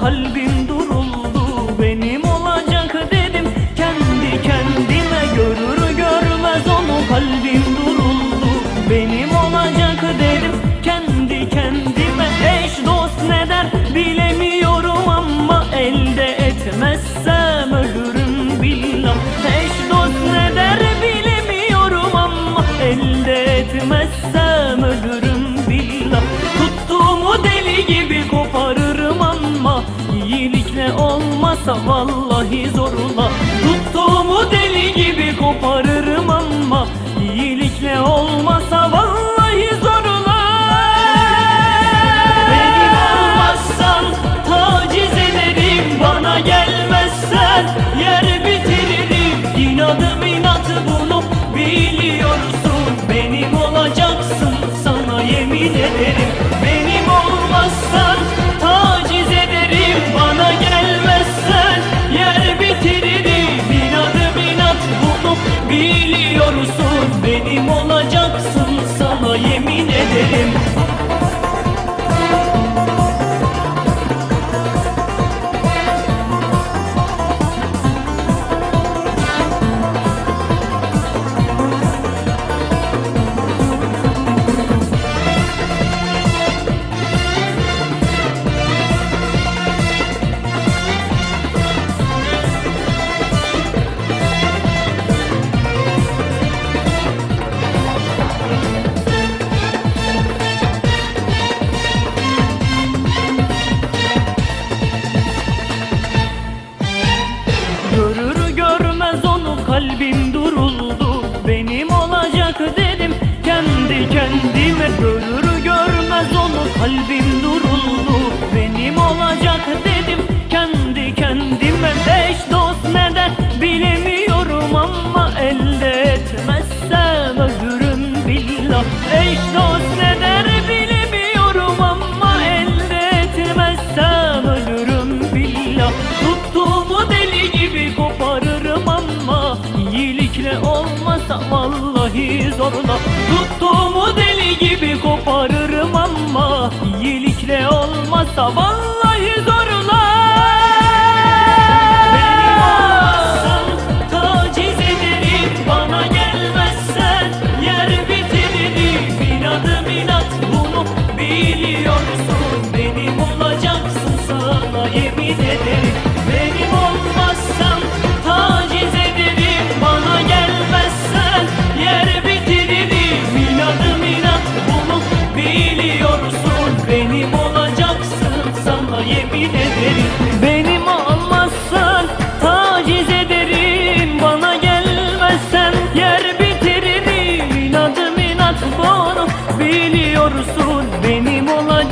kalbim duruldu Benim olacak dedim. Kendi kendime Görür görmez onu kalbim duruldu Benim olacak dedim. Kendi kendime Eş dost ne der bilemiyorum ama Elde etmezsem ölürüm billah. Eş dost ne der bilemiyorum ama Elde olmasa vallahi zorla Tuttuğumu deli gibi koparırım ama iyilikle olmasa vallahi zorla Benim olmazsan taciz ederim Bana gelmezsen yer bitiririm. İnadım inat bunu biliyorsun. Benim olacaksın sana yemin ederim biliyorsun Benim olacaksın kendime Görür görmez onu kalbim duruldu Benim olacak dedim. Kendi kendime Eş dost ne der bilemiyorum ama elde etmezsem ölürüm billah. Eş dost ne der bilemiyorum ama elde etmezsem ölürüm billah. Tuttuğumu deli gibi koparırım ama iyilikle olmasa vallahi zorla. Tuttuğumu deli gibi koparırım ama iyilikle olmasa vallahi zorla. Benim olmazsan taciz ederim Bana gelmezsen yer bitiririm İnadım inat bunu biliyorsun Benim olacaksın sana yemin ederim